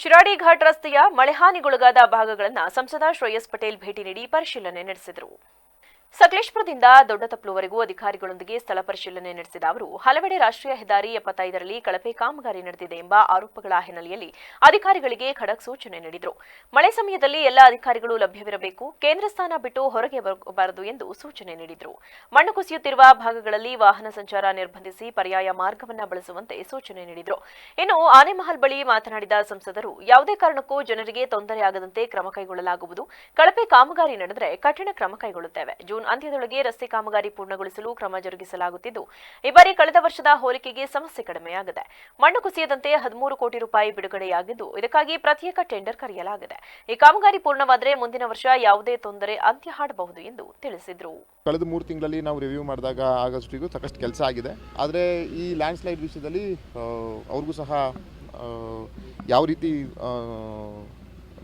ಶಿರಾಡಿ ಘಾಟ್ ರಸ್ತೆಯ ಮಳೆಹಾನಿಗೊಳಗಾದ ಭಾಗಗಳನ್ನು ಸಂಸದ ಶ್ರೇಯಸ್ ಪಟೇಲ್ ಭೇಟಿ ನೀಡಿ ಪರಿಶೀಲನೆ ನಡೆಸಿದರು. ಸಕಲೇಶ್ಪುರದಿಂದ ದೊಡ್ಡತಪ್ಲುವರೆಗೂ ಅಧಿಕಾರಿಗಳೊಂದಿಗೆ ಸ್ಥಳ ಪರಿಶೀಲನೆ ನಡೆಸಿದ ಅವರು, ಹಲವೆಡೆ ರಾಷ್ಟ್ರೀಯ ಹೆದ್ದಾರಿ ಎಪ್ಪತ್ತೈದರಲ್ಲಿ ಕಳಪೆ ಕಾಮಗಾರಿ ನಡೆದಿದೆ ಎಂಬ ಆರೋಪಗಳ ಹಿನ್ನೆಲೆಯಲ್ಲಿ ಅಧಿಕಾರಿಗಳಿಗೆ ಖಡಕ್ ಸೂಚನೆ ನೀಡಿದರು. ಮಳೆ ಸಮಯದಲ್ಲಿ ಎಲ್ಲ ಅಧಿಕಾರಿಗಳು ಲಭ್ಯವಿರಬೇಕು, ಕೇಂದ್ರ ಸ್ಥಾನ ಬಿಟ್ಟು ಹೊರಗೆ ಬರಬಾರದು ಎಂದು ಸೂಚನೆ ನೀಡಿದರು. ಮಣ್ಣು ಕುಸಿಯುತ್ತಿರುವ ಭಾಗಗಳಲ್ಲಿ ವಾಹನ ಸಂಚಾರ ನಿರ್ಬಂಧಿಸಿ ಪರ್ಯಾಯ ಮಾರ್ಗವನ್ನ ಬಳಸುವಂತೆ ಸೂಚನೆ ನೀಡಿದರು. ಇನ್ನು ಆನೆಮಹಲ್ ಬಳಿ ಮಾತನಾಡಿದ ಸಂಸದರು, ಯಾವುದೇ ಕಾರಣಕ್ಕೂ ಜನರಿಗೆ ತೊಂದರೆ ಆಗದಂತೆ ಕ್ರಮ ಕೈಗೊಳ್ಳಲಾಗುವುದು. ಕಳಪೆ ಕಾಮಗಾರಿ ನಡೆದರೆ ಕಠಿಣ ಕ್ರಮ ಕೈಗೊಳ್ಳುತ್ತೇವೆ. ಜೂನ್ ಅಂತ್ಯದೊಳಗೆ ರಸ್ತೆ ಕಾಮಗಾರಿ ಪೂರ್ಣಗೊಳಿಸಲು ಕ್ರಮ ಜರುಗಿಸಲಾಗುತ್ತಿದ್ದು, ಈ ಬಾರಿ ಕಳೆದ ವರ್ಷದ ಹೋಲಿಕೆಗೆ ಸಮಸ್ಯೆ ಕಡಿಮೆಯಾಗಿದೆ. ಮಣ್ಣು ಕುಸಿಯದಂತೆ ಹದಿಮೂರು ಕೋಟಿ ರೂಪಾಯಿ ಬಿಡುಗಡೆಯಾಗಿದ್ದು, ಇದಕ್ಕಾಗಿ ಪ್ರತ್ಯೇಕ ಟೆಂಡರ್ ಕರೆಯಲಾಗಿದೆ. ಈ ಕಾಮಗಾರಿ ಪೂರ್ಣವಾದರೆ ಮುಂದಿನ ವರ್ಷ ಯಾವುದೇ ತೊಂದರೆ ಅಂತ್ಯ ಹಾಡಬಹುದು ಎಂದು ತಿಳಿಸಿದರು. ಕಳೆದ ಮೂರು ತಿಂಗಳಲ್ಲಿ ನಾವು ರಿವ್ಯೂ ಮಾಡಿದಾಗ ಆಗಸ್ಟಿಗೂ ಸಾಕಷ್ಟು ಕೆಲಸ ಆಗಿದೆ. ಆದರೆ ಈ ಲ್ಯಾಂಡ್ ಸ್ಲೈಡ್ ವಿಷಯದಲ್ಲಿ ಅವ್ರಿಗೂ ಸಹ ಯಾವ ರೀತಿ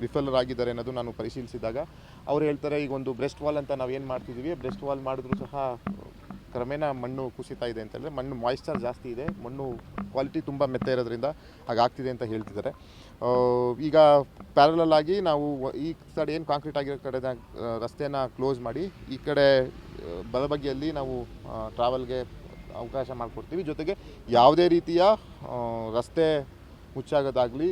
ವಿಫಲರಾಗಿದ್ದಾರೆ ಅನ್ನೋದು ನಾನು ಪರಿಶೀಲಿಸಿದಾಗ ಅವ್ರು ಹೇಳ್ತಾರೆ, ಈಗ ಒಂದು ಬ್ರೆಸ್ಟ್ ವಾಲ್ ಅಂತ ನಾವು ಏನು ಮಾಡ್ತಿದ್ದೀವಿ ಬ್ರೆಸ್ಟ್ ವಾಲ್ ಮಾಡಿದ್ರು ಸಹ ಕ್ರಮೇಣ ಮಣ್ಣು ಕುಸಿತಾ ಇದೆ ಅಂತ ಹೇಳಿದ್ರೆ ಮಣ್ಣು ಮಾಯಿಶ್ಚರ್ ಜಾಸ್ತಿ ಇದೆ, ಮಣ್ಣು ಕ್ವಾಲಿಟಿ ತುಂಬ ಮೆತ್ತ ಇರೋದ್ರಿಂದ ಹಾಗಾಗ್ತಿದೆ ಅಂತ ಹೇಳ್ತಿದ್ದಾರೆ. ಈಗ ಪ್ಯಾರಲಲ್ ಆಗಿ ನಾವು ಈ ಸೈಡ್ ಏನು ಕಾಂಕ್ರೀಟ್ ಆಗಿರೋ ಕಡೆ ರಸ್ತೆನ ಕ್ಲೋಸ್ ಮಾಡಿ ಈ ಕಡೆ ಬಲಬಗೆಯಲ್ಲಿ ನಾವು ಟ್ರಾವೆಲ್ಗೆ ಅವಕಾಶ ಮಾಡಿಕೊಡ್ತೀವಿ. ಜೊತೆಗೆ ಯಾವುದೇ ರೀತಿಯ ರಸ್ತೆ ಮುಚ್ಚಾಗೋದಾಗಲಿ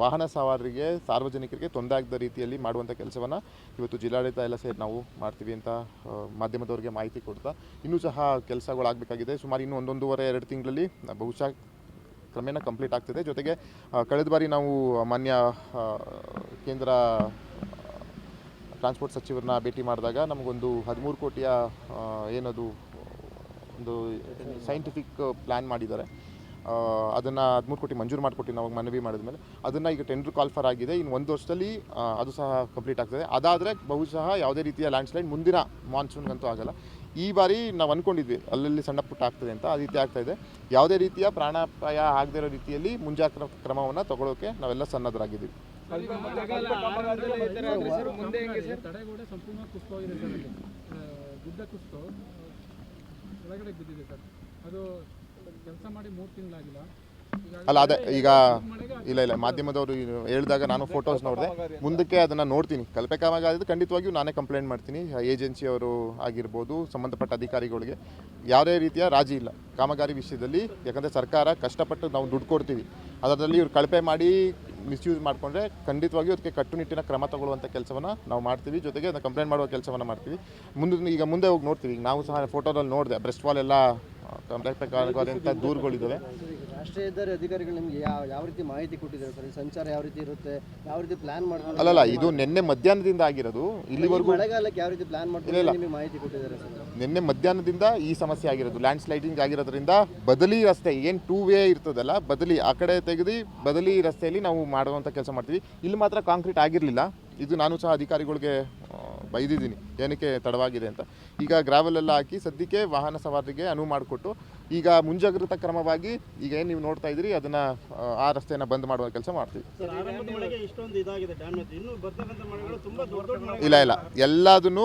ವಾಹನ ಸವಾರರಿಗೆ, ಸಾರ್ವಜನಿಕರಿಗೆ ತೊಂದರೆ ಆಗದ ರೀತಿಯಲ್ಲಿ ಮಾಡುವಂಥ ಕೆಲಸವನ್ನು ಇವತ್ತು ಜಿಲ್ಲಾಡಳಿತ ಎಲ್ಲ ಸೇರಿ ನಾವು ಮಾಡ್ತೀವಿ ಅಂತ ಮಾಧ್ಯಮದವರಿಗೆ ಮಾಹಿತಿ ಕೊಡ್ತಾ, ಇನ್ನೂ ಸಹ ಕೆಲಸಗಳಾಗಬೇಕಾಗಿದೆ. ಸುಮಾರು ಇನ್ನೂ ಒಂದೊಂದೂವರೆ, ಎರಡು ತಿಂಗಳಲ್ಲಿ ಬಹುಶಃ ಕ್ರಮೇಣ ಕಂಪ್ಲೀಟ್ ಆಗ್ತಿದೆ. ಜೊತೆಗೆ ಕಳೆದ ಬಾರಿ ನಾವು ಮಾನ್ಯ ಕೇಂದ್ರ ಟ್ರಾನ್ಸ್ಪೋರ್ಟ್ ಸಚಿವರನ್ನ ಭೇಟಿ ಮಾಡಿದಾಗ ನಮಗೊಂದು ಹದಿಮೂರು ಕೋಟಿಯ ಏನದು, ಒಂದು ಸೈಂಟಿಫಿಕ್ ಪ್ಲ್ಯಾನ್ ಮಾಡಿದ್ದಾರೆ. ಅದನ್ನು ಹದಿಮೂರು ಕೋಟಿ ಮಂಜೂರು ಮಾಡಿಕೊಟ್ಟು ನಾವು ಮನವಿ ಮಾಡಿದ್ಮೇಲೆ. ಅದನ್ನು ಈಗ ಟೆಂಡರ್ ಕಾಲ್ಫರ್ ಆಗಿದೆ. ಇನ್ನು ಒಂದು ವರ್ಷದಲ್ಲಿ ಅದು ಸಹ ಕಂಪ್ಲೀಟ್ ಆಗ್ತದೆ. ಅದಾದರೆ ಬಹುಶಃ ಯಾವುದೇ ರೀತಿಯ ಲ್ಯಾಂಡ್ ಸ್ಲೈಡ್ ಮುಂದಿನ ಮಾನ್ಸೂನ್ಗಂತೂ ಆಗಲ್ಲ. ಈ ಬಾರಿ ನಾವು ಅಂದ್ಕೊಂಡಿದ್ವಿ ಅಲ್ಲಲ್ಲಿ ಸಣ್ಣ ಪುಟ್ಟ ಆಗ್ತದೆ ಅಂತ. ಆ ರೀತಿ ಆಗ್ತಾ ಇದೆ. ಯಾವುದೇ ರೀತಿಯ ಪ್ರಾಣಾಪಾಯ ಆಗದೇ ಇರೋ ರೀತಿಯಲ್ಲಿ ಮುಂಜಾಗ್ರತಾ ಕ್ರಮವನ್ನು ತಗೊಳ್ಳೋಕೆ ನಾವೆಲ್ಲ ಸನ್ನದ್ಧರಾಗಿದ್ದೀವಿ ಗುಡ್ಡ ಅದು ಕೆಲಸ ಮಾಡಿ ಮೂರು ತಿಂಗಳಾಗಿಲ್ಲ. ಅಲ್ಲ ಅದೇ ಈಗ ಇಲ್ಲ ಇಲ್ಲ ಮಾಧ್ಯಮದವರು ಹೇಳಿದಾಗ ನಾನು ಫೋಟೋಸ್ ನೋಡಿದೆ. ಮುಂದಕ್ಕೆ ಅದನ್ನು ನೋಡ್ತೀನಿ. ಕಲ್ಪೆ ಕಾಮಗಾರಿದ್ರೆ ಖಂಡಿತವಾಗಿಯೂ ನಾನೇ ಕಂಪ್ಲೇಂಟ್ ಮಾಡ್ತೀನಿ. ಏಜೆನ್ಸಿಯವರು ಆಗಿರ್ಬೋದು ಸಂಬಂಧಪಟ್ಟ ಅಧಿಕಾರಿಗಳಿಗೆ. ಯಾವುದೇ ರೀತಿಯ ರಾಜಿ ಇಲ್ಲ. ಕಾಮಗಾರಿ ವಿಷಯದಲ್ಲಿ ಯಾಕಂದರೆ ಸರ್ಕಾರ ಕಷ್ಟಪಟ್ಟು ನಾವು ದುಡ್ಡು ಕೊಡ್ತೀವಿ. ಅದರಲ್ಲಿ ಇವ್ರು ಕಳಪೆ ಮಾಡಿ ಮಿಸ್ಯೂಸ್ ಮಾಡಿಕೊಂಡ್ರೆ ಖಂಡಿತವಾಗಿಯೂ ಅದಕ್ಕೆ ಕಟ್ಟುನಿಟ್ಟಿನ ಕ್ರಮ ತಗೊಳ್ಳುವಂಥ ಕೆಲಸವನ್ನು ನಾವು ಮಾಡ್ತೀವಿ. ಜೊತೆಗೆ ಅದನ್ನು ಕಂಪ್ಲೇಂಟ್ ಮಾಡುವ ಕೆಲಸವನ್ನು ಮಾಡ್ತೀವಿ. ಮುಂದೆ ಈಗ ಮುಂದೆ ಹೋಗಿ ನೋಡ್ತೀವಿ. ಈಗ ನಾವು ಸಹ ಫೋಟೋದಲ್ಲಿ ನೋಡಿದೆ ಬ್ರೆಸ್ಟ್ ವಾಲ್ ಎಲ್ಲ ಕಂಪ್ಲೇಂಟ್ ದೂರುಗಳಿದ್ದಾವೆ. ರಾಷ್ಟ್ರೀಯ ಹೆದ್ದಾರಿ ಅಧಿಕಾರಿಗಳು ನಿಮಗೆ ಯಾವ ಯಾವ ರೀತಿ ಮಾಹಿತಿ ಕೊಟ್ಟಿದ್ದಾರೆ ಸರ್? ಈ ಸಂಚಾರ ಯಾವ ರೀತಿ ಇರುತ್ತೆ? ಯಾವ ರೀತಿ ಪ್ಲಾನ್ ಮಾಡ್ತಾರೆ? ಅಲ್ಲಲ್ಲ ಇದು ನಿನ್ನೆ ಮಧ್ಯಾಹ್ನದಿಂದ ಆಗಿರೋದು. ಇಲ್ಲಿವರೆಗೂ ಮಳೆಗಾಲಕ್ಕೆ ಯಾವ ರೀತಿ ಪ್ಲಾನ್ ಮಾಡ್ತಾರೆ ನಿಮಗೆ ಮಾಹಿತಿ ಕೊಟ್ಟಿದ್ದಾರೆ ಸರ್? ನಿನ್ನೆ ಮಧ್ಯಾಹ್ನದಿಂದ ಈ ಸಮಸ್ಯೆ ಆಗಿರೋದು. ಲ್ಯಾಂಡ್ ಸ್ಲೈಡಿಂಗ್ ಆಗಿರೋದ್ರಿಂದ ಬದಲಿ ರಸ್ತೆ ಏನು ಟೂ ವೇ ಇರ್ತದಲ್ಲ ಬದಲಿ ಆ ಕಡೆ ತೆಗೆದು ಬದಲಿ ರಸ್ತೆಯಲ್ಲಿ ನಾವು ಮಾಡುವಂಥ ಕೆಲಸ ಮಾಡ್ತೀವಿ. ಇಲ್ಲಿ ಮಾತ್ರ ಕಾಂಕ್ರೀಟ್ ಆಗಿರಲಿಲ್ಲ. ಇದು ನಾನು ಸಹ ಅಧಿಕಾರಿಗಳಿಗೆ ಬೈದಿದ್ದೀನಿ. ಏನಕ್ಕೆ ತಡವಾಗಿದೆ ಅಂತ. ಈಗ ಗ್ರಾವೆಲ್ ಎಲ್ಲ ಹಾಕಿ ಸದ್ಯಕ್ಕೆ ವಾಹನ ಸವಾರಿಗೆ ಅನುವು ಮಾಡಿಕೊಟ್ಟು ಈಗ ಮುಂಜಾಗ್ರತಾ ಕ್ರಮವಾಗಿ ಈಗ ಏನು ನೀವು ನೋಡ್ತಾ ಇದ್ದೀರಿ ಅದನ್ನು ಆ ರಸ್ತೆಯನ್ನು ಬಂದ್ ಮಾಡುವ ಕೆಲಸ ಮಾಡ್ತೀವಿ. ಇಲ್ಲ ಇಲ್ಲ. ಎಲ್ಲದನ್ನು